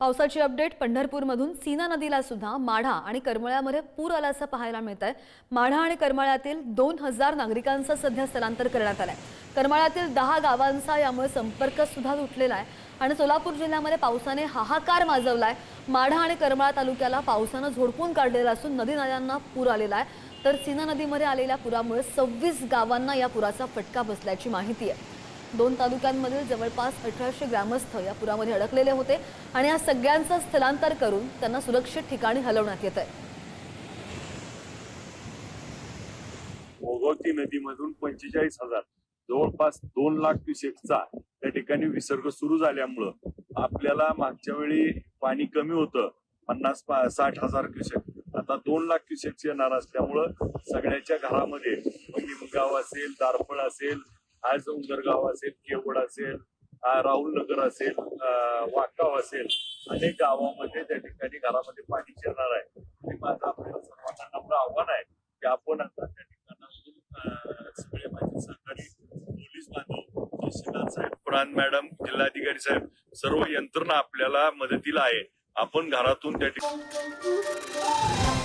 पावसाची अपडेट पंढरपूरमधून सीना नदीला सुद्धा माढा आणि करमळ्यामध्ये पूर आल्याचं पाहायला मिळत आहे माढा आणि करमाळ्यातील दोन हजार नागरिकांचं सध्या स्थलांतर करण्यात आलं आहे करमाळ्यातील दहा गावांचा यामुळे संपर्क सुद्धा तुटलेला आहे आणि सोलापूर जिल्ह्यामध्ये पावसाने हाहाकार माजवला आहे माढा आणि करमाळा तालुक्याला पावसानं झोडपून काढलेला असून नदी नाल्यांना पूर आलेला आहे. तर सीना नदीमध्ये आलेल्या पुरामुळे सव्वीस गावांना या पुराचा फटका बसल्याची माहिती आहे. दोन तालुक्यांमधील जवळपास अठराशे ग्रामस्थ या पुरामध्ये अडकलेले होते आणि या सगळ्यांचं स्थलांतर करून त्यांना सुरक्षित ठिकाणी हलवण्यात येत आहे भोगवती नदीमधून पंचेचाळीस हजार जवळपास दोन लाख क्युसेकचा त्या ठिकाणी विसर्ग सुरू झाल्यामुळं आपल्याला मागच्या वेळी पाणी कमी होतं पन्नास साठ हजार क्युसेक. आता दोन लाख क्युसेक्स येणार असल्यामुळं सगळ्याच्या घरामध्ये म्हणजे मग निमगाव असेल दारफळ असेल आज उंदरगाव असेल केवड असेल राहुल नगर असेल वाटगाव वाकाव असेल अनेक गावामध्ये त्या ठिकाणी घरामध्ये पाणी शिरणार आहे. आणि माझं आपल्याला सर्वांना नम्र आव्हान आहे की आपण आता त्या ठिकाणाहून सगळे माझे सहकारी पोलीस बांधव तहसीलदार साहेब प्राण मॅडम जिल्हाधिकारी साहेब सर्व यंत्रणा आपल्याला मदतीला आहे. आपण घरातून त्या ठिकाणी